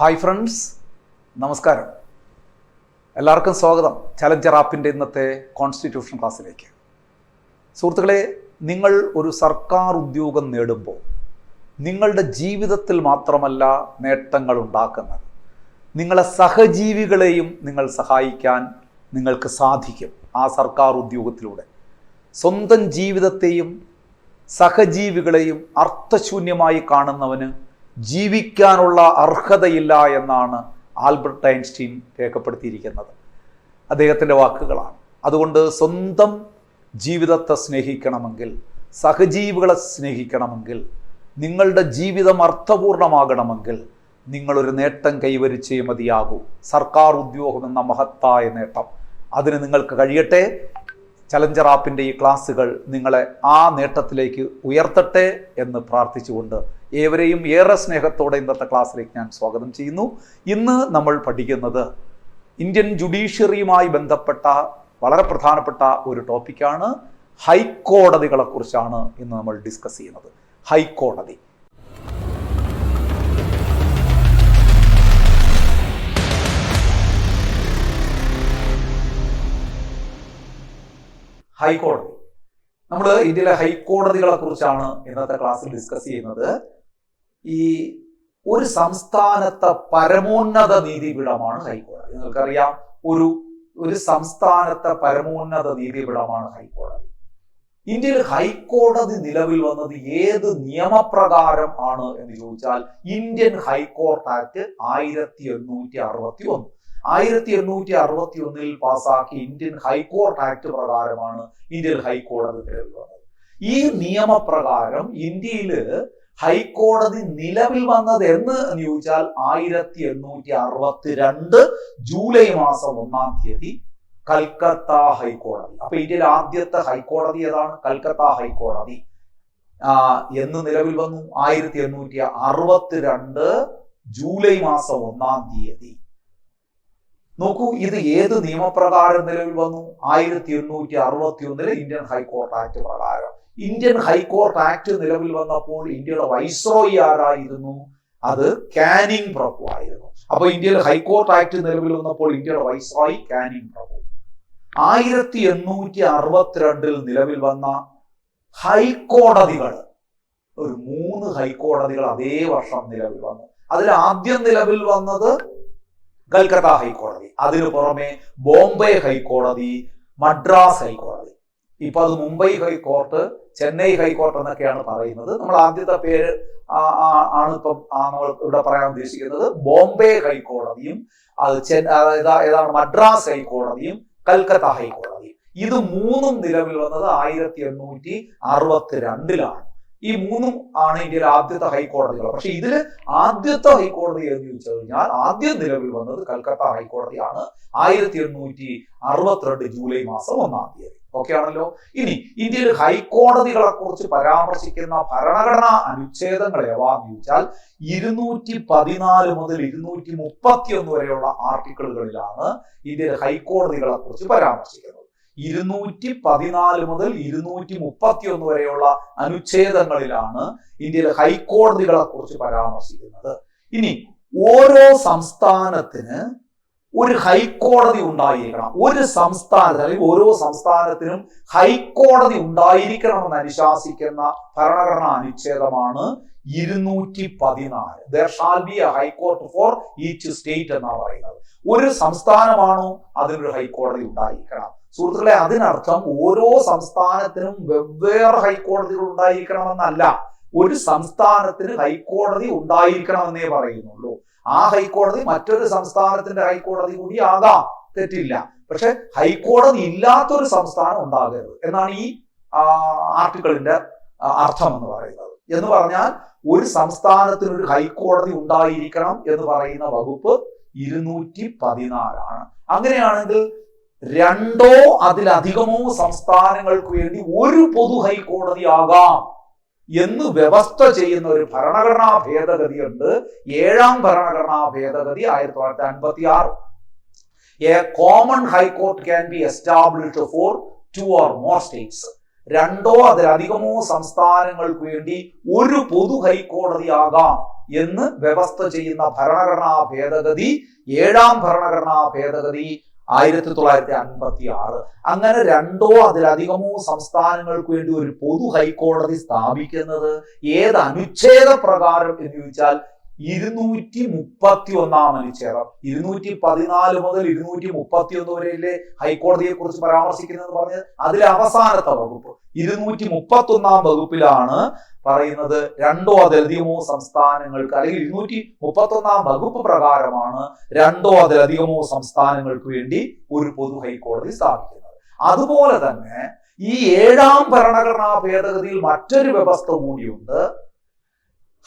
Hi friends നമസ്കാരം. എല്ലാവർക്കും സ്വാഗതം ചലഞ്ചർ ആപ്പിന്റെ ഇന്നത്തെ കോൺസ്റ്റിറ്റ്യൂഷൻ ക്ലാസ്സിലേക്ക് സുഹൃത്തുക്കളെ നിങ്ങൾ ഒരു സർക്കാർ ഉദ്യോഗം നേടുമ്പോൾ നിങ്ങളുടെ ജീവിതത്തിൽ മാത്രമല്ല നേട്ടങ്ങൾ ഉണ്ടാക്കുന്നത്. നിങ്ങളെ സഹജീവികളെയും നിങ്ങൾ സഹായിക്കാൻ നിങ്ങൾക്ക് സാധിക്കും ആ സർക്കാർ ഉദ്യോഗത്തിലൂടെ. സ്വന്തം ജീവിതത്തെയും സഹജീവികളെയും അർത്ഥശൂന്യമായി കാണുന്നവന് ജീവിക്കാനുള്ള അർഹതയില്ല എന്നാണ് ആൽബർട്ട് ഐൻസ്റ്റീൻ രേഖപ്പെടുത്തിയിരിക്കുന്നത്. അദ്ദേഹത്തിന്റെ വാക്കുകളാണ്. അതുകൊണ്ട് സ്വന്തം ജീവിതത്തെ സ്നേഹിക്കണമെങ്കിൽ സഹജീവികളെ സ്നേഹിക്കണമെങ്കിൽ നിങ്ങളുടെ ജീവിതം അർത്ഥപൂർണമാകണമെങ്കിൽ നിങ്ങളൊരു നേട്ടം കൈവരിച്ചേ മതിയാകൂ. സർക്കാർ ഉദ്യോഗം എന്ന മഹത്തായ നേട്ടം. അതിന് നിങ്ങൾക്ക് കഴിയട്ടെ. ചലഞ്ചർ ആപ്പിന്റെ ഈ ക്ലാസ്സുകൾ നിങ്ങളെ ആ നേട്ടത്തിലേക്ക് ഉയർത്തട്ടെ എന്ന് പ്രാർത്ഥിച്ചുകൊണ്ട് ഏവരെയും ഏറെ സ്നേഹത്തോടെ ഇന്നത്തെ ക്ലാസ്സിലേക്ക് ഞാൻ സ്വാഗതം ചെയ്യുന്നു. ഇന്ന് നമ്മൾ പഠിക്കുന്നത് ഇന്ത്യൻ ജുഡീഷ്യറിയുമായി ബന്ധപ്പെട്ട വളരെ പ്രധാനപ്പെട്ട ഒരു ടോപ്പിക്കാണ് ഹൈക്കോടതികളെക്കുറിച്ചാണ് ഇന്ന് നമ്മൾ ഡിസ്കസ് ചെയ്യുന്നത്. ഹൈക്കോടതി. ഹൈക്കോടതി. നമ്മൾ ഇന്ത്യയിലെ ഹൈക്കോടതികളെ കുറിച്ചാണ് ഇന്നത്തെ ക്ലാസ്സിൽ ഡിസ്കസ് ചെയ്യുന്നത്. ഈ ഒരു സംസ്ഥാനത്തെ പരമോന്നത നീതിപീഠമാണ് ഹൈക്കോടതി. നിങ്ങൾക്കറിയാം ഒരു ഒരു സംസ്ഥാനത്തെ പരമോന്നത നീതിപീഠമാണ് ഹൈക്കോടതി. ഇന്ത്യയിൽ ഹൈക്കോടതി നിലവിൽ വന്നത് ഏത് നിയമപ്രകാരം ആണ് എന്ന് ചോദിച്ചാൽ ഇന്ത്യൻ ഹൈക്കോർട്ട് ആക്ട് ആയിരത്തി എണ്ണൂറ്റി അറുപത്തി ഒന്ന്. ആയിരത്തി എണ്ണൂറ്റി അറുപത്തി ഒന്നിൽ പാസാക്കിയ ഇന്ത്യൻ ഹൈക്കോർട്ട് ആക്ട് പ്രകാരമാണ് ഇന്ത്യൻ ഹൈക്കോടതി നിലവിൽ ഈ നിയമപ്രകാരം ഇന്ത്യയിൽ ഹൈക്കോടതി നിലവിൽ വന്നത് എന്ന് ചോദിച്ചാൽ ആയിരത്തി എണ്ണൂറ്റി അറുപത്തി രണ്ട് ജൂലൈ മാസം ഒന്നാം തീയതി കൽക്കത്ത ഹൈക്കോടതി. അപ്പൊ ഇന്ത്യയിലെ ആദ്യത്തെ ഹൈക്കോടതി ഏതാണ്? കൽക്കത്ത ഹൈക്കോടതി. ആ എന്ന് നിലവിൽ വന്നു. ആയിരത്തി എണ്ണൂറ്റി അറുപത്തിരണ്ട് ജൂലൈ മാസം ഒന്നാം തീയതി. നോക്കൂ ഇത് ഏത് നിയമപ്രകാരം നിലവിൽ വന്നു? ആയിരത്തി എണ്ണൂറ്റി അറുപത്തി ഒന്നിലെ ഇന്ത്യൻ ഹൈക്കോർട്ട് ആക്ട് പ്രകാരം. ഇന്ത്യൻ ഹൈക്കോർട്ട് ആക്ട് നിലവിൽ വന്നപ്പോൾ ഇന്ത്യയുടെ വൈസ്രോയി ആരായിരുന്നു? അത് കാനിങ് പ്രഭു ആയിരുന്നു. അപ്പൊ ഇന്ത്യയിൽ ഹൈക്കോർട്ട് ആക്ട് നിലവിൽ വന്നപ്പോൾ ഇന്ത്യയുടെ വൈസ്രോയി കാനിങ് പ്രഭു. ആയിരത്തി എണ്ണൂറ്റി അറുപത്തിരണ്ടിൽ നിലവിൽ വന്ന ഹൈക്കോടതികൾ ഒരു മൂന്ന് ഹൈക്കോടതികൾ അതേ വർഷം നിലവിൽ വന്നു. അതിൽ ആദ്യം നിലവിൽ വന്നത് കൽക്കത്ത ഹൈക്കോടതി. അതിനു പുറമെ ബോംബെ ഹൈക്കോടതി മദ്രാസ് ഹൈക്കോടതി. ഇപ്പൊ അത് മുംബൈ ഹൈക്കോർട്ട് ചെന്നൈ ഹൈക്കോർട്ട് എന്നൊക്കെയാണ് പറയുന്നത്. നമ്മൾ ആദ്യത്തെ പേര് ആണ് ഇപ്പം നമ്മൾ ഇവിടെ പറയാൻ ഉദ്ദേശിക്കുന്നത്. ബോംബെ ഹൈക്കോടതിയും അത് ഏതാണ് മദ്രാസ് ഹൈക്കോടതിയും കൽക്കത്ത ഹൈക്കോടതിയും. ഇത് മൂന്നും നിലവിൽ വന്നത് ആയിരത്തി എണ്ണൂറ്റി അറുപത്തിരണ്ടിലാണ്. ഈ മൂന്നും ആണ് ഇന്ത്യയിലെ ആദ്യത്തെ ഹൈക്കോടതികൾ. പക്ഷെ ഇതിൽ ആദ്യത്തെ ഹൈക്കോടതി എന്ന് ചോദിച്ചു കഴിഞ്ഞാൽ ആദ്യം നിലവിൽ വന്നത് കൽക്കത്ത ഹൈക്കോടതിയാണ്. ആയിരത്തി എണ്ണൂറ്റി അറുപത്തിരണ്ട് ജൂലൈ മാസം ഒന്നാം തീയതി. ഓക്കെ ആണല്ലോ? ഇനി ഇന്ത്യയിൽ ഹൈക്കോടതികളെ കുറിച്ച് പരാമർശിക്കുന്ന ഭരണഘടനാ അനുച്ഛേദങ്ങൾ ഏവാന്ന് ചോദിച്ചാൽ ഇരുന്നൂറ്റി പതിനാല് മുതൽ ഇരുന്നൂറ്റി മുപ്പത്തി ഒന്ന് വരെയുള്ള ആർട്ടിക്കിളുകളിലാണ് ഇന്ത്യയിൽ ഹൈക്കോടതികളെ കുറിച്ച് പരാമർശിക്കുന്നത്. ഇരുന്നൂറ്റി പതിനാല് മുതൽ ഇരുന്നൂറ്റി മുപ്പത്തി ഒന്ന് വരെയുള്ള അനുച്ഛേദങ്ങളിലാണ് ഇന്ത്യയിലെ ഹൈക്കോടതികളെ കുറിച്ച് പരാമർശിക്കുന്നത്. ഇനി ഓരോ സംസ്ഥാനത്തിന് ഒരു ഹൈക്കോടതി ഉണ്ടായിരിക്കണം. ഒരു സംസ്ഥാനത്തിന് അല്ലെങ്കിൽ ഓരോ സംസ്ഥാനത്തിനും ഹൈക്കോടതി ഉണ്ടായിരിക്കണമെന്ന് അനുശാസിക്കുന്ന ഭരണഘടനാ അനുച്ഛേദമാണ് ഇരുന്നൂറ്റി പതിനാല് there shall be a high court for each state എന്നാണ് പറയുന്നത്. ഒരു സംസ്ഥാനമാണോ അതിനൊരു ഹൈക്കോടതി ഉണ്ടായിരിക്കണം. സുഹൃത്തുക്കളെ അതിനർത്ഥം ഓരോ സംസ്ഥാനത്തിനും വെവ്വേറെ ഹൈക്കോടതികൾ ഉണ്ടായിരിക്കണമെന്നല്ല. ഒരു സംസ്ഥാനത്തിന് ഹൈക്കോടതി ഉണ്ടായിരിക്കണമെന്നേ പറയുന്നുള്ളൂ. ആ ഹൈക്കോടതി മറ്റൊരു സംസ്ഥാനത്തിന്റെ ഹൈക്കോടതി കൂടി ആകാം. തെറ്റില്ല. പക്ഷെ ഹൈക്കോടതി ഇല്ലാത്തൊരു സംസ്ഥാനം ഉണ്ടാകരുത്. എന്നാണ് ഈ ആർട്ടിക്കിളിന്റെ അർത്ഥം എന്ന് പറയുന്നത്. എന്ന് പറഞ്ഞാൽ ഒരു സംസ്ഥാനത്തിന് ഒരു ഹൈക്കോടതി ഉണ്ടായിരിക്കണം എന്ന് പറയുന്ന വകുപ്പ് ഇരുന്നൂറ്റി പതിനാലാണ്. അങ്ങനെയാണെങ്കിൽ രണ്ടോ അതിലധികമോ സംസ്ഥാനങ്ങൾക്ക് വേണ്ടി ഒരു പൊതു ഹൈക്കോടതി ആകാം എന്ന് വ്യവസ്ഥ ചെയ്യുന്ന ഒരു ഭരണഘടനാ ഭേദഗതിയുണ്ട്. ഏഴാം ഭരണഘടനാ ഭേദഗതി ആയിരത്തി തൊള്ളായിരത്തി അൻപത്തി ആറ് a common high court can be established for two or more states രണ്ടോ അതിലധികമോ സംസ്ഥാനങ്ങൾക്ക് വേണ്ടി ഒരു പൊതു ഹൈക്കോടതി ആകാം എന്ന് വ്യവസ്ഥ ചെയ്യുന്ന ഭരണഘടനാ ഭേദഗതി ഏഴാം ഭരണഘടനാ ഭേദഗതി ആയിരത്തി തൊള്ളായിരത്തി അൻപത്തി ആറ് അങ്ങനെ രണ്ടോ അതിലധികമോ സംസ്ഥാനങ്ങൾക്ക് വേണ്ടി ഒരു പൊതു ഹൈക്കോടതി സ്ഥാപിക്കുന്നത് ഏത് അനുച്ഛേദ പ്രകാരം എന്ന് ചോദിച്ചാൽ ഇരുന്നൂറ്റി മുപ്പത്തി ഒന്നാം അനുച്ഛേദം ഇരുന്നൂറ്റി പതിനാല് മുതൽ ഇരുന്നൂറ്റി മുപ്പത്തി ഒന്ന് വരെയിലെ ഹൈക്കോടതിയെ കുറിച്ച് പരാമർശിക്കുന്നത് പറഞ്ഞ് അതിലെ അവസാനത്തെ വകുപ്പ്. ഇരുന്നൂറ്റി മുപ്പത്തി ഒന്നാം വകുപ്പിലാണ് പറയുന്നത് രണ്ടോ അതിലധികമോ സംസ്ഥാനങ്ങൾക്ക് അല്ലെങ്കിൽ ഇരുന്നൂറ്റി മുപ്പത്തി ഒന്നാം വകുപ്പ് പ്രകാരമാണ് രണ്ടോ അതിലധികമോ സംസ്ഥാനങ്ങൾക്ക് വേണ്ടി ഒരു പൊതു ഹൈക്കോടതി സ്ഥാപിക്കുന്നത്. അതുപോലെ തന്നെ ഈ ഏഴാം ഭരണഘടനാ ഭേദഗതിയിൽ മറ്റൊരു വ്യവസ്ഥ കൂടിയുണ്ട്.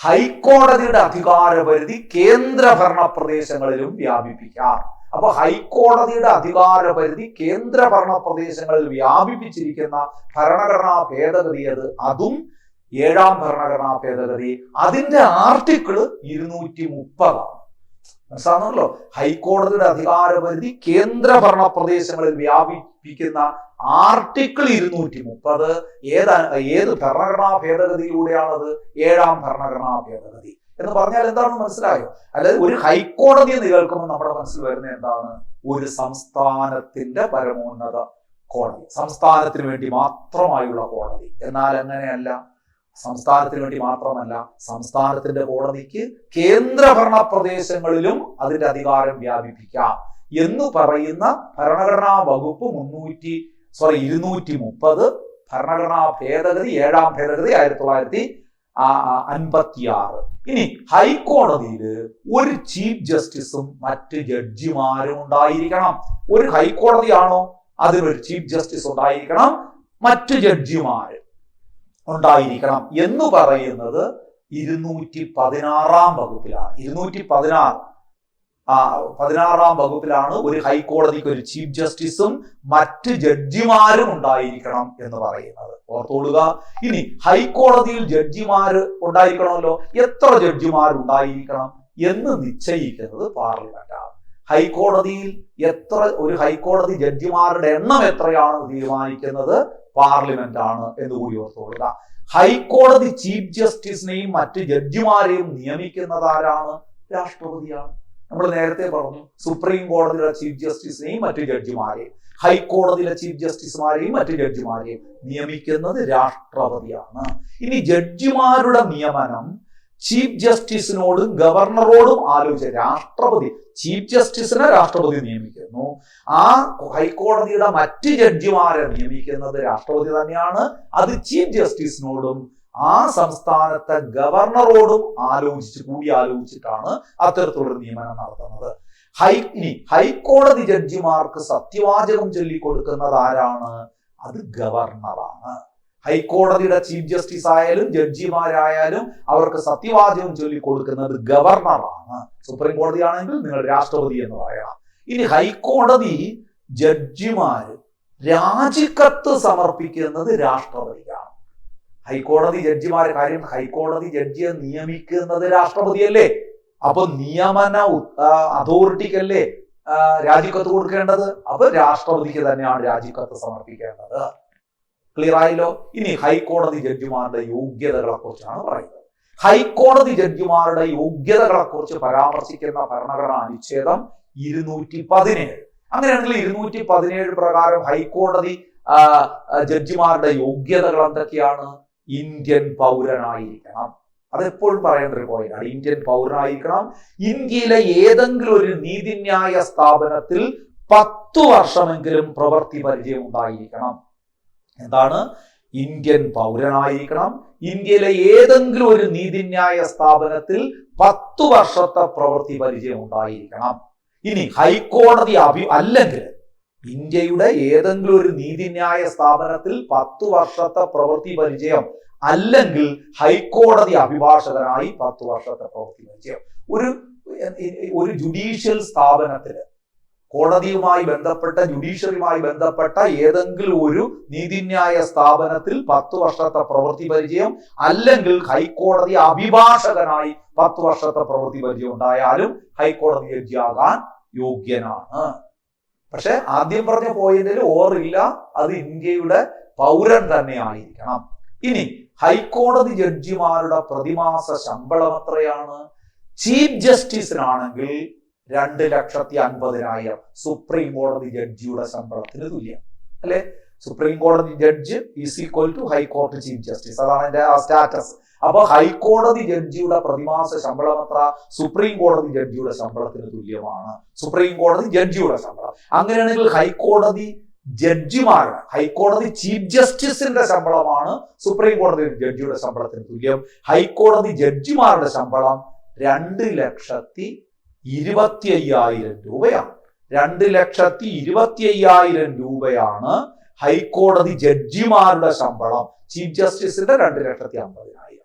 ഹൈക്കോടതിയുടെ അധികാരപരിധി കേന്ദ്ര ഭരണ പ്രദേശങ്ങളിലും വ്യാപിപ്പിക്കാം. അപ്പൊ ഹൈക്കോടതിയുടെ അധികാരപരിധി കേന്ദ്ര ഭരണ പ്രദേശങ്ങളിൽ വ്യാപിപ്പിച്ചിരിക്കുന്ന ഭരണഘടനാ ഭേദഗതി അത് അതും ഏഴാം ഭരണഘടനാ ഭേദഗതി. അതിന്റെ ആർട്ടിക്കിൾ ഇരുന്നൂറ്റി മുപ്പതാണ് മനസ്സിലാണല്ലോ ഹൈക്കോടതിയുടെ അധികാരപരിധി കേന്ദ്ര ഭരണ പ്രദേശങ്ങളിൽ വ്യാപിപ്പിക്കുന്ന ആർട്ടിക്കിൾ ഇരുന്നൂറ്റി മുപ്പത് ഏത് ഏത് ഭരണഘടനാ ഭേദഗതിയിലൂടെയാണത്? ഏഴാം ഭരണഘടനാ ഭേദഗതി. എന്ന് പറഞ്ഞാൽ എന്താണെന്ന് മനസ്സിലായോ? അതായത് ഒരു ഹൈക്കോടതി നികൾക്കുമ്പോൾ കേൾക്കുമ്പോൾ നമ്മുടെ മനസ്സിൽ വരുന്ന എന്താണ്? ഒരു സംസ്ഥാനത്തിന്റെ പരമോന്നത കോടതി. സംസ്ഥാനത്തിന് വേണ്ടി മാത്രമായുള്ള കോടതി. എന്നാൽ അങ്ങനെയല്ല. സംസ്ഥാനത്തിന് വേണ്ടി മാത്രമല്ല. സംസ്ഥാനത്തിന്റെ കോടതിക്ക് കേന്ദ്രഭരണ പ്രദേശങ്ങളിലും അതിന്റെ അധികാരം വ്യാപിപ്പിക്കാം. എന്ന് പറയുന്ന ഭരണഘടനാ വകുപ്പ് മുന്നൂറ്റി സോറി ഇരുന്നൂറ്റി മുപ്പത് ഭരണഘടനാ ഭേദഗതി ഏഴാം ഭേദഗതി ആയിരത്തി തൊള്ളായിരത്തി അൻപത്തി ആറ് ഇനി ഹൈക്കോടതിയിൽ ഒരു ചീഫ് ജസ്റ്റിസും മറ്റ് ജഡ്ജിമാരും ഉണ്ടായിരിക്കണം. ഒരു ഹൈക്കോടതിയാണോ അതിനൊരു ചീഫ് ജസ്റ്റിസ് ഉണ്ടായിരിക്കണം? മറ്റ് ജഡ്ജിമാര് ഉണ്ടായിരിക്കണം എന്ന് പറയുന്നത് ഇരുന്നൂറ്റി പതിനാറാം വകുപ്പിലാണ്. ഇരുന്നൂറ്റി പതിനാറ് പതിനാറാം വകുപ്പിലാണ് ഒരു ഹൈക്കോടതിക്ക് ഒരു ചീഫ് ജസ്റ്റിസും മറ്റ് ജഡ്ജിമാരും ഉണ്ടായിരിക്കണം എന്ന് പറയുന്നത്. ഓർത്തോളുക ഇനി ഹൈക്കോടതിയിൽ ജഡ്ജിമാർ ഉണ്ടായിരിക്കണമല്ലോ? എത്ര ജഡ്ജിമാർ ഉണ്ടായിരിക്കണം എന്ന് നിശ്ചയിക്കുന്നത് പാർലമെന്റാണ്. ഹൈക്കോടതിയിൽ എത്ര ഒരു ഹൈക്കോടതി ജഡ്ജിമാരുടെ എണ്ണം എത്രയാണ് തീരുമാനിക്കുന്നത് പാർലമെന്റ് ആണ് എന്ന് കൂടി ഓർത്തുകൊള്ളുക ഹൈക്കോടതി ചീഫ് ജസ്റ്റിസിനെയും മറ്റ് ജഡ്ജിമാരെയും നിയമിക്കുന്നത് ആരാണ്? രാഷ്ട്രപതിയാണ്. നമ്മൾ നേരത്തെ പറഞ്ഞു സുപ്രീം കോടതിയുടെ ചീഫ് ജസ്റ്റിസിനെയും മറ്റു ജഡ്ജിമാരെയും ഹൈക്കോടതിയിലെ ചീഫ് ജസ്റ്റിസുമാരെയും മറ്റു ജഡ്ജിമാരെയും നിയമിക്കുന്നത് രാഷ്ട്രപതിയാണ്. ഇനി ജഡ്ജിമാരുടെ നിയമനം ചീഫ് ജസ്റ്റിസിനോടും ഗവർണറോടും ആലോചിച്ച രാഷ്ട്രപതി ചീഫ് ജസ്റ്റിസിനെ രാഷ്ട്രപതി നിയമിക്കുന്നു. ആ ഹൈക്കോടതിയുടെ മറ്റ് ജഡ്ജിമാരെ നിയമിക്കുന്നത് രാഷ്ട്രപതി തന്നെയാണ്. അത് ചീഫ് ജസ്റ്റിസിനോടും ആ സംസ്ഥാനത്തെ ഗവർണറോടും ആലോചിച്ച് കൂടി ആലോചിച്ചിട്ടാണ് അത്തരത്തിലുള്ള നിയമനം നടത്തുന്നത്. ഹൈ ഇനി ഹൈക്കോടതി ജഡ്ജിമാർക്ക് സത്യവാചകം ചൊല്ലിക്കൊടുക്കുന്നത് ആരാണ്? അത് ഗവർണറാണ്. ഹൈക്കോടതിയുടെ ചീഫ് ജസ്റ്റിസ് ആയാലും ജഡ്ജിമാരായാലും അവർക്ക് സത്യവാചകം ചൊല്ലിക്കൊടുക്കുന്നത് ഗവർണറാണ്. സുപ്രീം കോടതിയാണെങ്കിൽ നിങ്ങൾ രാഷ്ട്രപതി എന്ന് പറയണം. ഇനി ഹൈക്കോടതി ജഡ്ജിമാർ രാജിക്കത്ത് സമർപ്പിക്കുന്നത് രാഷ്ട്രപതിയാണ്. ഹൈക്കോടതി ജഡ്ജിമാരെ കാര്യം ഹൈക്കോടതി ജഡ്ജിയെ നിയമിക്കുന്നത് രാഷ്ട്രപതിയല്ലേ? അപ്പൊ നിയമന അതോറിറ്റിക്കല്ലേ രാജിക്കത്ത് കൊടുക്കേണ്ടത്? അപ്പൊ രാഷ്ട്രപതിക്ക് തന്നെയാണ് രാജിക്കത്ത് സമർപ്പിക്കേണ്ടത്. ക്ലിയർ ആയല്ലോ? ഇനി ഹൈക്കോടതി ജഡ്ജിമാരുടെ യോഗ്യതകളെ കുറിച്ചാണ് പറയുന്നത്. ഹൈക്കോടതി ജഡ്ജിമാരുടെ യോഗ്യതകളെ കുറിച്ച് പരാമർശിക്കുന്ന ഭരണഘടനാ അനുച്ഛേദം ഇരുന്നൂറ്റി പതിനേഴ് അങ്ങനെയാണെങ്കിൽ ഇരുന്നൂറ്റി പതിനേഴ് പ്രകാരം ഹൈക്കോടതി ജഡ്ജിമാരുടെ യോഗ്യതകൾ എന്തൊക്കെയാണ്? ഇന്ത്യൻ പൗരനായിരിക്കണം. അതെപ്പോഴും പറയേണ്ട ഒരു പോയിന്റാണ് ഇന്ത്യൻ പൗരനായിരിക്കണം. ഇന്ത്യയിലെ ഏതെങ്കിലും ഒരു നീതിന്യായ സ്ഥാപനത്തിൽ പത്തു വർഷമെങ്കിലും പ്രവൃത്തി പരിചയം ഉണ്ടായിരിക്കണം എന്താണ്? ഇന്ത്യൻ പൗരനായിരിക്കണം. ഇന്ത്യയിലെ ഏതെങ്കിലും ഒരു നീതിന്യായ സ്ഥാപനത്തിൽ പത്തു വർഷത്തെ പ്രവൃത്തി പരിചയം ഉണ്ടായിരിക്കണം ഇനി ഹൈക്കോടതി അഭി അല്ലെങ്കിൽ ഇന്ത്യയുടെ ഏതെങ്കിലും ഒരു നീതിന്യായ സ്ഥാപനത്തിൽ പത്ത് വർഷത്തെ പ്രവൃത്തി പരിചയം അല്ലെങ്കിൽ ഹൈക്കോടതി അഭിഭാഷകനായി പത്ത് വർഷത്തെ പ്രവൃത്തി പരിചയം. ഒരു ഒരു ജുഡീഷ്യൽ സ്ഥാപനത്തിന് കോടതിയുമായി ബന്ധപ്പെട്ട ജുഡീഷ്യറിയുമായി ബന്ധപ്പെട്ട ഏതെങ്കിലും ഒരു നീതിന്യായ സ്ഥാപനത്തിൽ പത്ത് വർഷത്തെ പ്രവൃത്തി പരിചയം അല്ലെങ്കിൽ ഹൈക്കോടതി അഭിഭാഷകനായി പത്ത് വർഷത്തെ പ്രവൃത്തി പരിചയം ഉണ്ടായാലും ഹൈക്കോടതി ജഡ്ജിയാകാൻ യോഗ്യനാണ്. പക്ഷെ ആദ്യം പറഞ്ഞ പോയിന്റിൽ ഓറില്ല അത് ഇന്ത്യയുടെ പൗരൻ തന്നെ ആയിരിക്കണം ഇനി ഹൈക്കോടതി ജഡ്ജിമാരുടെ പ്രതിമാസ ശമ്പളം എത്രയാണ്? ചീഫ് ജസ്റ്റിസിനാണെങ്കിൽ രണ്ട് ലക്ഷത്തി അൻപതിനായിരം സുപ്രീം കോടതി ജഡ്ജിയുടെ ശമ്പളത്തിന് തുല്യം. അല്ലെ? സുപ്രീം കോടതി ജഡ്ജ് ഈസ് ഈക്വൽ ടു ഹൈക്കോടതി ചീഫ് ജസ്റ്റിസ് അതാണ് എന്റെ സ്റ്റാറ്റസ് അപ്പൊ ഹൈക്കോടതി ജഡ്ജിയുടെ പ്രതിമാസ ശമ്പളം എത്ര? സുപ്രീം കോടതി ജഡ്ജിയുടെ ശമ്പളത്തിന് തുല്യമാണ്. സുപ്രീം കോടതി ജഡ്ജിയുടെ ശമ്പളം. അങ്ങനെയാണെങ്കിൽ ഹൈക്കോടതി ജഡ്ജിമാരുടെ ഹൈക്കോടതി ചീഫ് ജസ്റ്റിസിന്റെ ശമ്പളമാണ് സുപ്രീം കോടതി ജഡ്ജിയുടെ ശമ്പളത്തിന് തുല്യം. ഹൈക്കോടതി ജഡ്ജിമാരുടെ ശമ്പളം രണ്ട് ലക്ഷത്തി ഇരുപത്തി അയ്യായിരം രൂപയാണ്. രണ്ട് ലക്ഷത്തി ഇരുപത്തി അയ്യായിരം രൂപയാണ് ഹൈക്കോടതി ജഡ്ജിമാരുടെ ശമ്പളം. ചീഫ് ജസ്റ്റിസിന്റെ രണ്ട് ലക്ഷത്തി അമ്പതിനായിരം.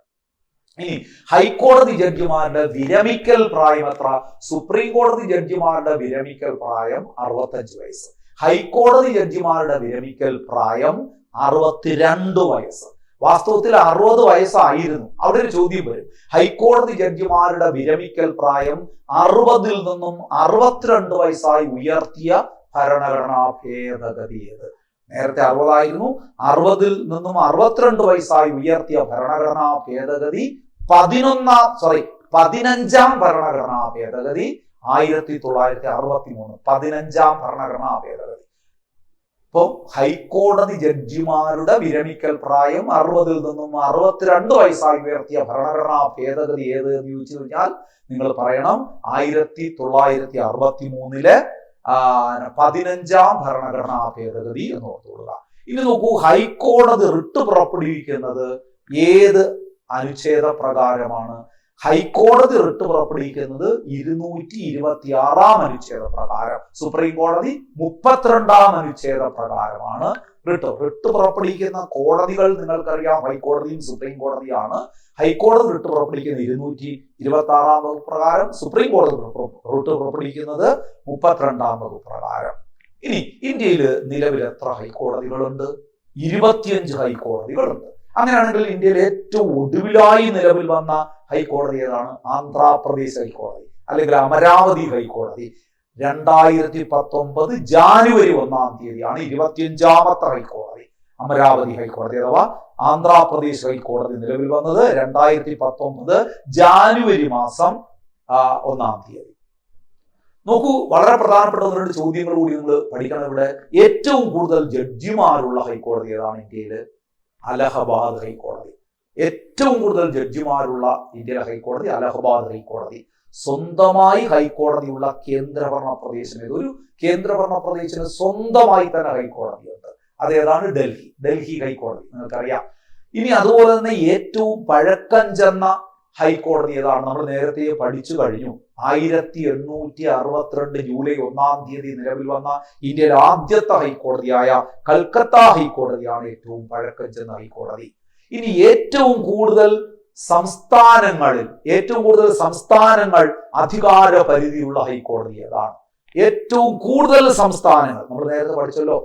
ഇനി ഹൈക്കോടതി ജഡ്ജിമാരുടെ വിരമിക്കൽ പ്രായം എത്ര? സുപ്രീം കോടതി ജഡ്ജിമാരുടെ വിരമിക്കൽ പ്രായം അറുപത്തഞ്ച് വയസ്സ്. ഹൈക്കോടതി ജഡ്ജിമാരുടെ വിരമിക്കൽ പ്രായം അറുപത്തിരണ്ട് വയസ്സ്. വാസ്തവത്തിൽ അറുപത് വയസ്സായിരുന്നു. അവിടെ ഒരു ചോദ്യം വരും. ഹൈക്കോടതി ജഡ്ജിമാരുടെ വിരമിക്കൽ പ്രായം അറുപതിൽ നിന്നും അറുപത്തിരണ്ട് വയസ്സായി ഉയർത്തിയ ഭരണഘടനാ ഭേദഗതി ഏത് നേരത്തെ അറുപതായിരുന്നു. അറുപതിൽ നിന്നും അറുപത്തിരണ്ട് വയസ്സായി ഉയർത്തിയ ഭരണഘടനാ ഭേദഗതി പതിനൊന്നാം സോറി പതിനഞ്ചാം ഭരണഘടനാ ഭേദഗതി ആയിരത്തി തൊള്ളായിരത്തി അറുപത്തി മൂന്ന് പതിനഞ്ചാം ഭരണഘടനാ ഭേദഗതി. ഇപ്പോ ഹൈക്കോടതി ജഡ്ജിമാരുടെ വിരമിക്കൽ പ്രായം അറുപതിൽ നിന്നും അറുപത്തിരണ്ട് വയസ്സായി ഉയർത്തിയ ഭരണഘടനാ ഭേദഗതി ഏത് എന്ന് ചോദിച്ചു കഴിഞ്ഞാൽ നിങ്ങൾ പറയണം ആയിരത്തി തൊള്ളായിരത്തി അറുപത്തി മൂന്നിലെ പതിനഞ്ചാം ഭരണഘടനാ ഭേദഗതി എന്ന് ഓർത്തുകൊള്ളുക. ഇനി നോക്കൂ ഹൈക്കോടതി റിട്ട് പുറപ്പെടുവിക്കുന്നത് ഏത് അനുച്ഛേദ പ്രകാരമാണ് ഹൈക്കോടതി റിട്ട് പുറപ്പെടുവിക്കുന്നത് ഇരുന്നൂറ്റി ഇരുപത്തി ആറാം അനുച്ഛേദ പ്രകാരം സുപ്രീം കോടതി മുപ്പത്തിരണ്ടാം അനുച്ഛേദ പ്രകാരമാണ് റിട്ട്. റിട്ട് പുറപ്പെടുവിക്കുന്ന കോടതികൾ നിങ്ങൾക്കറിയാം. ഹൈക്കോടതിയും സുപ്രീം കോടതിയാണ്. ഹൈക്കോടതി റിട്ട് പുറപ്പെടുവിക്കുന്ന ഇരുന്നൂറ്റി ഇരുപത്തി ആറാം വകുപ്പ് പ്രകാരം സുപ്രീം കോടതി റിട്ട് പുറപ്പെടുവിക്കുന്നത് മുപ്പത്തിരണ്ടാം വകുപ്പ് പ്രകാരം ഇനി ഇന്ത്യയിൽ നിലവിൽ എത്ര ഹൈക്കോടതികളുണ്ട്? ഇരുപത്തിയഞ്ച് ഹൈക്കോടതികളുണ്ട്. അങ്ങനെയാണെങ്കിൽ ഇന്ത്യയിൽ ഏറ്റവും ഒടുവിലായി നിലവിൽ വന്ന ഹൈക്കോടതി ഏതാണ്? ആന്ധ്രാപ്രദേശ് ഹൈക്കോടതി അല്ലെങ്കിൽ അമരാവതി ഹൈക്കോടതി. രണ്ടായിരത്തി പത്തൊമ്പത് ജാനുവരി ഒന്നാം തീയതിയാണ് ഇരുപത്തിയഞ്ചാമത്തെ ഹൈക്കോടതി. അമരാവതി ഹൈക്കോടതി അഥവാ ആന്ധ്രാപ്രദേശ് ഹൈക്കോടതി നിലവിൽ വന്നത് രണ്ടായിരത്തി പത്തൊമ്പത് ജാനുവരി മാസം ഒന്നാം തീയതി. നോക്കൂ വളരെ പ്രധാനപ്പെട്ട ഒന്ന് രണ്ട് ചോദ്യങ്ങൾ കൂടി നിങ്ങൾ പഠിക്കണം. ഇവിടെ ഏറ്റവും കൂടുതൽ ജഡ്ജിമാരുള്ള ഹൈക്കോടതി ഏതാണ് ഇന്ത്യയിൽ അലഹബാദ് ഹൈക്കോടതി. ഏറ്റവും കൂടുതൽ ജഡ്ജിമാരുള്ള ഇന്ത്യയിലെ ഹൈക്കോടതി അലഹബാദ് ഹൈക്കോടതി. സ്വന്തമായി ഹൈക്കോടതിയുള്ള കേന്ദ്രഭരണ പ്രദേശം ഒരു കേന്ദ്രഭരണ പ്രദേശത്തിന് സ്വന്തമായി തന്നെ ഹൈക്കോടതിയുണ്ട് അതേതാണ് ഡൽഹി. ഡൽഹി ഹൈക്കോടതി. നിങ്ങൾക്കറിയാം. ഇനി അതുപോലെ തന്നെ ഏറ്റവും പഴക്കം ചെന്ന ഹൈക്കോടതി ഏതാണ്? നമ്മൾ നേരത്തെ പഠിച്ചു കഴിഞ്ഞു. ആയിരത്തി എണ്ണൂറ്റി അറുപത്തിരണ്ട് ജൂലൈ ഒന്നാം തീയതി നിലവിൽ വന്ന ഇന്ത്യയിലെ ആദ്യത്തെ ഹൈക്കോടതിയായ കൽക്കത്ത ഹൈക്കോടതിയാണ് ഏറ്റവും പഴക്കം ചെന്ന ഹൈക്കോടതി. ഇനി ഏറ്റവും കൂടുതൽ സംസ്ഥാനങ്ങളിൽ ഏറ്റവും കൂടുതൽ സംസ്ഥാനങ്ങൾ അധികാര പരിധിയുള്ള ഹൈക്കോടതി ഏതാണ്? ഏറ്റവും കൂടുതൽ സംസ്ഥാനങ്ങൾ നമ്മൾ നേരത്തെ പഠിച്ചല്ലോ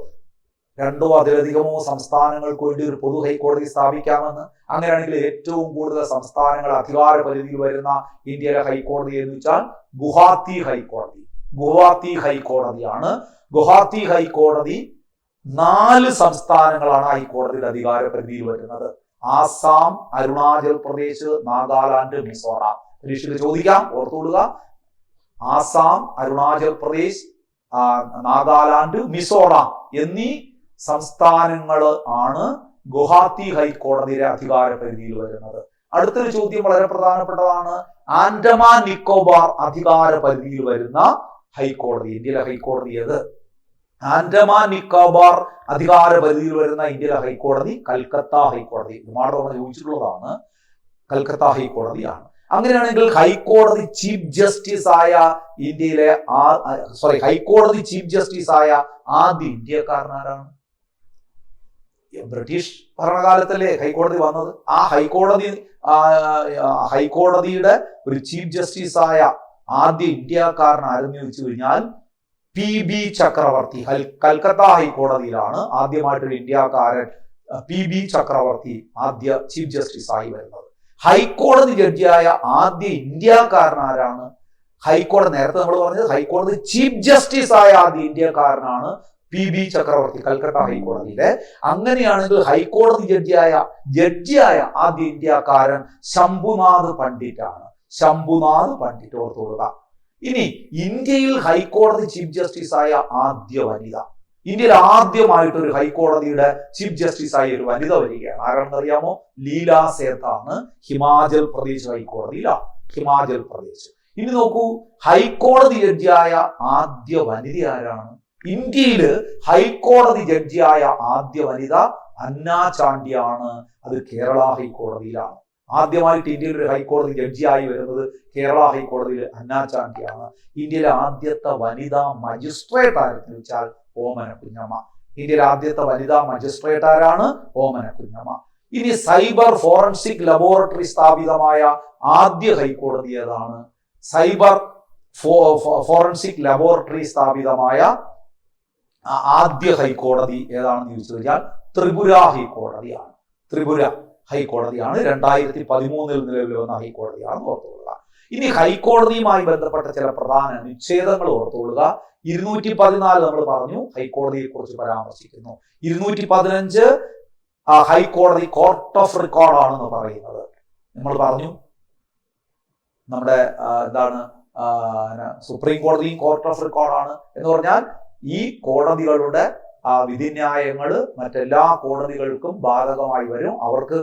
രണ്ടോ അതിലധികമോ സംസ്ഥാനങ്ങൾക്ക് വേണ്ടി ഒരു പൊതു ഹൈക്കോടതി സ്ഥാപിക്കാമെന്ന് അങ്ങനെയാണെങ്കിൽ ഏറ്റവും കൂടുതൽ സംസ്ഥാനങ്ങൾ അധികാര പരിധിയിൽ വരുന്ന ഇന്ത്യയിലെ ഹൈക്കോടതി എന്ന് വെച്ചാൽ ഗുഹാത്തി ഹൈക്കോടതി. ഗുഹാത്തി ഹൈക്കോടതിയാണ്. ഗുഹാത്തി ഹൈക്കോടതി നാല് സംസ്ഥാനങ്ങളാണ് ഹൈക്കോടതിയുടെ അധികാര പരിധിയിൽ വരുന്നത്. ആസാം അരുണാചൽ പ്രദേശ് നാഗാലാൻഡ് മിസോറാം. പരീക്ഷയിൽ ചോദിക്കാം ഓർത്തുകൊള്ളുക. ആസാം അരുണാചൽ പ്രദേശ് നാഗാലാൻഡ് മിസോറാം എന്നീ സംസ്ഥാനങ്ങൾ ആണ് ഗുവാഹത്തി ഹൈക്കോടതിയുടെ അധികാര പരിധിയിൽ വരുന്നത്. അടുത്തൊരു ചോദ്യം വളരെ പ്രധാനപ്പെട്ടതാണ്. ആൻഡമാൻ നിക്കോബാർ അധികാര പരിധിയിൽ വരുന്ന ഹൈക്കോടതി ഇന്ത്യയിലെ ഹൈക്കോടതി ഏത്? ആൻഡമാൻ നിക്കോബാർ അധികാര പരിധിയിൽ വരുന്ന ഇന്ത്യയിലെ ഹൈക്കോടതി കൽക്കത്ത ഹൈക്കോടതി. ഒരുപാട് തവണ ചോദിച്ചിട്ടുള്ളതാണ്. കൽക്കത്ത ഹൈക്കോടതിയാണ്. അങ്ങനെയാണെങ്കിൽ ഹൈക്കോടതി ചീഫ് ജസ്റ്റിസ് ആയ ഇന്ത്യയിലെ സോറി ഹൈക്കോടതി ചീഫ് ജസ്റ്റിസ് ആയ ആദ്യ ഇന്ത്യക്കാരനാരാണ്? ബ്രിട്ടീഷ് ഭരണകാലത്തല്ലേ ഹൈക്കോടതി വന്നത്? ആ ഹൈക്കോടതി ഹൈക്കോടതിയുടെ ഒരു ചീഫ് ജസ്റ്റിസ് ആയ ആദ്യ ഇന്ത്യക്കാരൻ ആരെന്ന് ചോദിച്ചു കഴിഞ്ഞാൽ പി ബി ചക്രവർത്തി. കൽക്കത്ത ഹൈക്കോടതിയിലാണ് ആദ്യമായിട്ടൊരു ഇന്ത്യക്കാരൻ പി ബി ചക്രവർത്തി ആദ്യ ചീഫ് ജസ്റ്റിസ് ആയി വരുന്നത്. ഹൈക്കോടതി ജഡ്ജിയായ ആദ്യ ഇന്ത്യക്കാരൻ ആരാണ് ഹൈക്കോടതി നേരത്തെ നമ്മൾ പറഞ്ഞത് ഹൈക്കോടതി ചീഫ് ജസ്റ്റിസ് ആയ ആദ്യ ഇന്ത്യക്കാരനാണ് പി ബി ചക്രവർത്തി കൽക്കട്ട ഹൈക്കോടതിയിലെ. അങ്ങനെയാണെങ്കിൽ ഹൈക്കോടതി ജഡ്ജിയായ ജഡ്ജിയായ ആദ്യ ഇന്ത്യക്കാരൻ ശംഭുനാഥ് ആണ് ശംഭുനാഥ് പണ്ഡിറ്റ് ഓർത്തുകൊള്ളുക. ഇനി ഇന്ത്യയിൽ ഹൈക്കോടതി ചീഫ് ജസ്റ്റിസ് ആയ ആദ്യ വനിത. ഇന്ത്യയിൽ ആദ്യമായിട്ട് ഒരു ഹൈക്കോടതിയുടെ ചീഫ് ജസ്റ്റിസ് ആയ ഒരു വനിത വരികയാണ്. ആരാണെന്ന് അറിയാമോ ലീല സേത്താണ്. ഹിമാചൽ പ്രദേശ് ഹൈക്കോടതിയിലാണ് ഹിമാചൽ പ്രദേശ്. ഇനി നോക്കൂ ഹൈക്കോടതി ജഡ്ജിയായ ആദ്യ വനിത ആരാണ്? ഇന്ത്യയിൽ ഹൈക്കോടതി ജഡ്ജിയായ ആദ്യ വനിത അന്നാ ചാണ്ടിയാണ്. അത് കേരള ഹൈക്കോടതിയിലാണ്. ആദ്യമായിട്ട് ഇന്ത്യയിൽ ഒരു ഹൈക്കോടതി ജഡ്ജിയായി വരുന്നത് കേരള ഹൈക്കോടതിയിൽ അന്നാ ചാണ്ടിയാണ്. ഇന്ത്യയിലെ ആദ്യത്തെ വനിതാ മജിസ്ട്രേറ്റ് ആയിരുന്നു വെച്ചാൽ ഓമന കുഞ്ഞമ്മ. ഇന്ത്യയിലെ ആദ്യത്തെ വനിതാ മജിസ്ട്രേറ്റ് ആരാണ്? ഓമന കുഞ്ഞമ്മ. ഇനി സൈബർ ഫോറൻസിക് ലബോറട്ടറി സ്ഥാപിതമായ ആദ്യ ഹൈക്കോടതി ഏതാണ്? സൈബർ ഫോറൻസിക് ലബോറട്ടറി സ്ഥാപിതമായ ആദ്യ ഹൈക്കോടതി ഏതാണെന്ന് ചോദിച്ചു കഴിഞ്ഞാൽ ത്രിപുര ഹൈക്കോടതിയാണ്. ത്രിപുര ഹൈക്കോടതിയാണ്. രണ്ടായിരത്തി പതിമൂന്നിൽ നിലവിൽ വന്ന ഹൈക്കോടതിയാണ് ഓർത്തുകൊള്ളുക. ഇനി ഹൈക്കോടതിയുമായി ബന്ധപ്പെട്ട ചില പ്രധാന നിഷേധങ്ങൾ ഓർത്തുകൊള്ളുക. ഇരുന്നൂറ്റി പതിനാല് നമ്മൾ പറഞ്ഞു ഹൈക്കോടതിയെ കുറിച്ച് പരാമർശിക്കുന്നു. ഇരുന്നൂറ്റി പതിനഞ്ച് ഹൈക്കോടതി കോർട്ട് ഓഫ് റെക്കോർഡ് ആണെന്ന് പറയുന്നത്. നമ്മൾ പറഞ്ഞു. നമ്മുടെ എന്താണ് സുപ്രീം കോടതിയും കോർട്ട് ഓഫ് റെക്കോർഡ് ആണ് എന്ന് പറഞ്ഞാൽ ഈ കോടതികളുടെ ആ വിധിന്യായങ്ങൾ മറ്റെല്ലാ കോടതികൾക്കും ബാധകമായി വരും. അവർക്ക്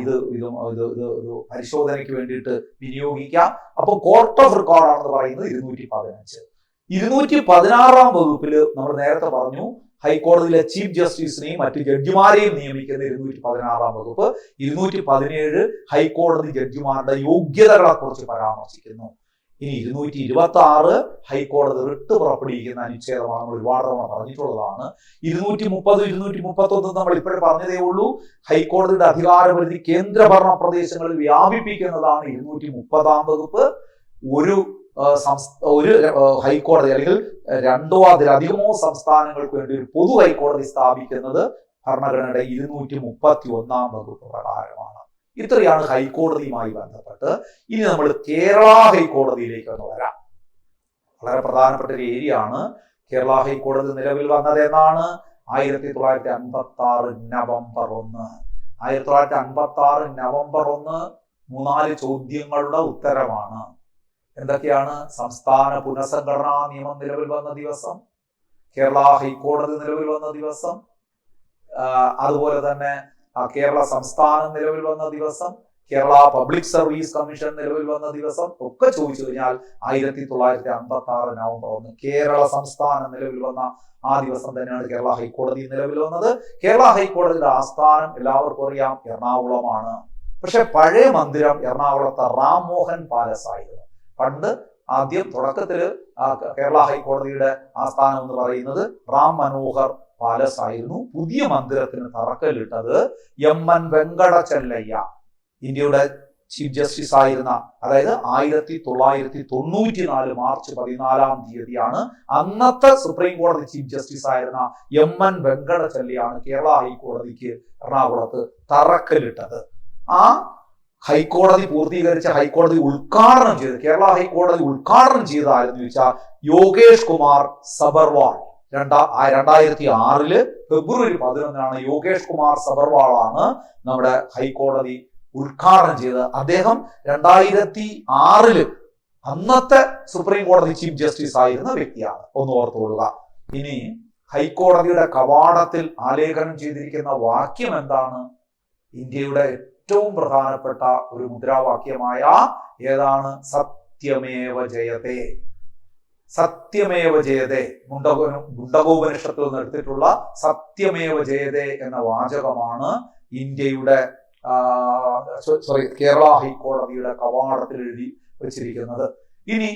ഇത് ഇത് ഇത് ഇത് പരിശോധനയ്ക്ക് വേണ്ടിയിട്ട് വിനിയോഗിക്കാം. അപ്പൊ കോർട്ട് ഓഫ് റെക്കോർഡ് ആണെന്ന് പറയുന്നത് ഇരുന്നൂറ്റി പതിനഞ്ച് ഇരുന്നൂറ്റി പതിനാറാം വകുപ്പിൽ നമ്മൾ നേരത്തെ പറഞ്ഞു ഹൈക്കോടതിയിലെ ചീഫ് ജസ്റ്റിസിനെയും മറ്റ് ജഡ്ജിമാരെയും നിയമിക്കുന്ന ഇരുന്നൂറ്റി പതിനാറാം വകുപ്പ് ഇരുന്നൂറ്റി പതിനേഴ് ഹൈക്കോടതി ജഡ്ജിമാരുടെ യോഗ്യതകളെ കുറിച്ച് പരാമർശിക്കുന്നു. ഇനി ഇരുന്നൂറ്റി ഇരുപത്തി ആറ് ഹൈക്കോടതി റിട്ട് പുറപ്പെടുവിക്കുന്ന അനുച്ഛേദമാണ് നമ്മൾ ഒരുപാട് തവണ പറഞ്ഞിട്ടുള്ളതാണ്. ഇരുന്നൂറ്റി മുപ്പത് ഇരുന്നൂറ്റി മുപ്പത്തി ഒന്ന് നമ്മൾ ഇപ്പോഴും പറഞ്ഞതേ ഉള്ളൂ. ഹൈക്കോടതിയുടെ അധികാരപരിധി കേന്ദ്രഭരണ പ്രദേശങ്ങളിൽ വ്യാപിപ്പിക്കുന്നതാണ് ഇരുന്നൂറ്റി മുപ്പതാം വകുപ്പ്. ഒരു ഒരു ഹൈക്കോടതി അല്ലെങ്കിൽ രണ്ടോ അതിലധികമോ സംസ്ഥാനങ്ങൾക്ക് വേണ്ടി ഒരു പൊതു ഹൈക്കോടതി സ്ഥാപിക്കുന്നത് ഭരണഘടനയുടെ ഇരുന്നൂറ്റി മുപ്പത്തി ഒന്നാം വകുപ്പ് പ്രകാരമാണ്. ഇത്രയാണ് ഹൈക്കോടതിയുമായി ബന്ധപ്പെട്ട്. ഇനി നമ്മൾ കേരള ഹൈക്കോടതിയിലേക്ക് ഒന്ന് വരാം. വളരെ പ്രധാനപ്പെട്ട ഒരു ഏരിയ ആണ് കേരള ഹൈക്കോടതി നിലവിൽ വന്നത് എന്നാണ് ആയിരത്തി തൊള്ളായിരത്തി അൻപത്തി ആറ് നവംബർ ഒന്ന്. ആയിരത്തി തൊള്ളായിരത്തി അൻപത്തി ആറ് നവംബർ ഒന്ന് മൂന്നാൽ ചോദ്യങ്ങളുടെ ഉത്തരമാണ്. എന്തൊക്കെയാണ്? സംസ്ഥാന പുനഃസംഘടനാ നിയമം നിലവിൽ വന്ന ദിവസം കേരള ഹൈക്കോടതി നിലവിൽ വന്ന ദിവസം അതുപോലെ തന്നെ കേരള സംസ്ഥാനം നിലവിൽ വന്ന ദിവസം കേരള പബ്ലിക് സർവീസ് കമ്മീഷൻ നിലവിൽ വന്ന ദിവസം ഒക്കെ ചോദിച്ചു കഴിഞ്ഞാൽ ആയിരത്തി തൊള്ളായിരത്തി അമ്പത്തി ആറ് നവംബർ ഒന്ന് കേരള സംസ്ഥാനം നിലവിൽ വന്ന ആ ദിവസം തന്നെയാണ് കേരള ഹൈക്കോടതി നിലവിൽ വന്നത്. കേരള ഹൈക്കോടതിയുടെ ആസ്ഥാനം എല്ലാവർക്കും അറിയാം എറണാകുളമാണ്. പക്ഷെ പഴയ മന്ദിരം എറണാകുളത്തെ റാം മോഹൻ പാലസ് ആയിരുന്നു. പണ്ട് ആദ്യം തുടക്കത്തിൽ കേരള ഹൈക്കോടതിയുടെ ആസ്ഥാനം എന്ന് പറയുന്നത് റാം മനോഹർ പാലസ് ആയിരുന്നു പുതിയ മന്ദിരത്തിന് തറക്കല്ലിട്ടത് എം എൻ വെങ്കടചെല്ലയ്യ. ഇന്ത്യയുടെ ചീഫ് ജസ്റ്റിസ് ആയിരുന്ന അതായത് ആയിരത്തി തൊള്ളായിരത്തി തൊണ്ണൂറ്റി നാല് മാർച്ച് പതിനാലാം തീയതിയാണ് അന്നത്തെ സുപ്രീം കോടതി ചീഫ് ജസ്റ്റിസ് ആയിരുന്ന എം എൻ വെങ്കടചെല്ലയാണ് കേരള ഹൈക്കോടതിക്ക് എറണാകുളത്ത് തറക്കല്ലിട്ടത്. ആ ഹൈക്കോടതി പൂർത്തീകരിച്ച ഹൈക്കോടതി ഉദ്ഘാടനം ചെയ്ത് കേരള ഹൈക്കോടതി ഉദ്ഘാടനം ചെയ്തായിരുന്നു ചോദിച്ചാൽ യോഗേഷ് കുമാർ സബർവാൾ. രണ്ടാ രണ്ടായിരത്തി ആറിൽ ഫെബ്രുവരി പതിനൊന്നിനാണ് യോഗേഷ് കുമാർ സബർവാളാണ് നമ്മുടെ ഹൈക്കോടതി ഉദ്ഘാടനം ചെയ്തത്. അദ്ദേഹം രണ്ടായിരത്തി ആറിൽ അന്നത്തെ സുപ്രീം കോടതി ചീഫ് ജസ്റ്റിസ് ആയിരുന്ന വ്യക്തിയാണ്. ഒന്ന് ഓർത്തുകൊള്ളുക. ഇനി ഹൈക്കോടതിയുടെ കവാടത്തിൽ ആലേഖനം ചെയ്തിരിക്കുന്ന വാക്യം എന്താണ്? ഇന്ത്യയുടെ ഏറ്റവും പ്രധാനപ്പെട്ട ഒരു മുദ്രാവാക്യമായ ഏതാണ്? സത്യമേവ ജയതേ സത്യമേവ ജയതേ മുണ്ടകോ ഗുണ്ടകോപനിഷത്തിൽ നിന്ന് എടുത്തിട്ടുള്ള സത്യമേവ ജയതേ എന്ന വാചകമാണ് ഇന്ത്യയുടെ സോറി കേരള ഹൈക്കോടതിയുടെ കവാടത്തിൽ എഴുതി വെച്ചിരിക്കുന്നത്. ഇനി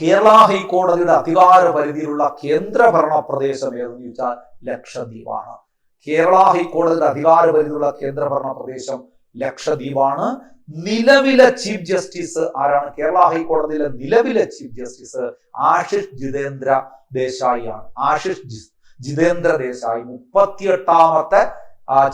കേരള ഹൈക്കോടതിയുടെ അധികാര പരിധിയിലുള്ള കേന്ദ്രഭരണ പ്രദേശം ഏതെന്ന് ചോദിച്ചാൽ ലക്ഷദ്വീപാണ്. കേരള ഹൈക്കോടതിയുടെ അധികാര പരിധിയിലുള്ള കേന്ദ്രഭരണ പ്രദേശം ലക്ഷദ്വീപാണ്. നിലവിലെ ചീഫ് ജസ്റ്റിസ് ആരാണ്? കേരള ഹൈക്കോടതിയിലെ നിലവിലെ ചീഫ് ജസ്റ്റിസ് ആഷിഷ് ജിതേന്ദ്ര ദേശായി ആണ് ആശിഷ് ജിതേന്ദ്ര ദേശായി മുപ്പത്തിയെട്ടാമത്തെ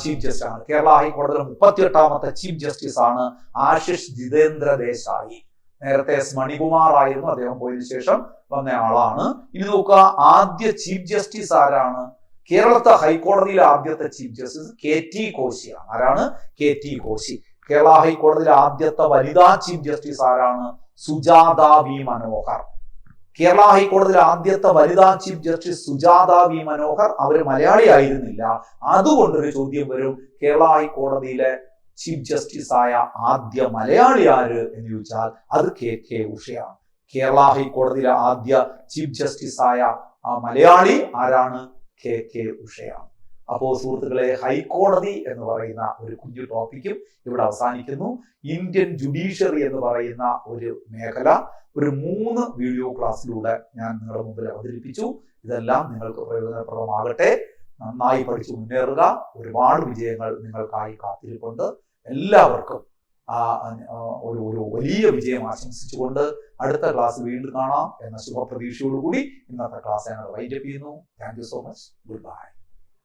ചീഫ് ജസ്റ്റിസ് ആണ് കേരള ഹൈക്കോടതിയിലെ മുപ്പത്തിയെട്ടാമത്തെ ചീഫ് ജസ്റ്റിസ് ആണ് ആഷിഷ് ജിതേന്ദ്ര ദേശായി. നേരത്തെ എസ് മണികുമാർ ആയിരുന്നു. അദ്ദേഹം പോയതിനു ശേഷം വന്ന ആളാണ്. ഇനി നോക്കുക ആദ്യ ചീഫ് ജസ്റ്റിസ് ആരാണ്? കേരളത്തെ ഹൈക്കോടതിയിലെ ആദ്യത്തെ ചീഫ് ജസ്റ്റിസ് കെ ടി കോശിയാണ്. ആരാണ്? K T Koshy. കേരള ഹൈക്കോടതിയിലെ ആദ്യത്തെ വനിതാ ചീഫ് ജസ്റ്റിസ് ആരാണ്? സുജാത വി മനോഹർ. കേരള ഹൈക്കോടതിയിലെ ആദ്യത്തെ വനിതാ chief justice Sujata V Manohar അവർ മലയാളി ആയിരുന്നില്ല. അതുകൊണ്ടൊരു ചോദ്യം വരും കേരള ഹൈക്കോടതിയിലെ ചീഫ് ജസ്റ്റിസ് ആയ ആദ്യ മലയാളി ആര് എന്ന് ചോദിച്ചാൽ അത് കെ കെ ഉഷയാണ്. കേരള ഹൈക്കോടതിയിലെ ആദ്യ ചീഫ് ജസ്റ്റിസ് ആയ മലയാളി ആരാണ്? കെ കെ ഉഷയാണ്. അപ്പോൾ സുഹൃത്തുക്കളെ ഹൈക്കോടതി എന്ന് പറയുന്ന ഒരു കുഞ്ഞു ടോപ്പിക്കും ഇവിടെ അവസാനിക്കുന്നു. ഇന്ത്യൻ ജുഡീഷ്യറി എന്ന് പറയുന്ന ഒരു മേഖല ഒരു മൂന്ന് വീഡിയോ ക്ലാസ്സിലൂടെ ഞാൻ നിങ്ങളുടെ മുമ്പിൽ അവതരിപ്പിച്ചു. ഇതെല്ലാം നിങ്ങൾക്ക് പ്രയോജനപ്രദമാകട്ടെ. നന്നായി പഠിച്ചു മുന്നേറുക. ഒരുപാട് വിജയങ്ങൾ നിങ്ങൾക്കായി കാത്തിരിപ്പുണ്ട്. എല്ലാവർക്കും ഒരു ഒരു വലിയ വിജയം ആശംസിച്ചുകൊണ്ട് അടുത്ത ക്ലാസ് വീണ്ടും കാണാം എന്ന ശുഭപ്രതീക്ഷയോടുകൂടി ഇന്നത്തെ ക്ലാസ് ഞങ്ങൾ വൈൻഡപ്പ് ചെയ്യുന്നു. Thank you so much good bye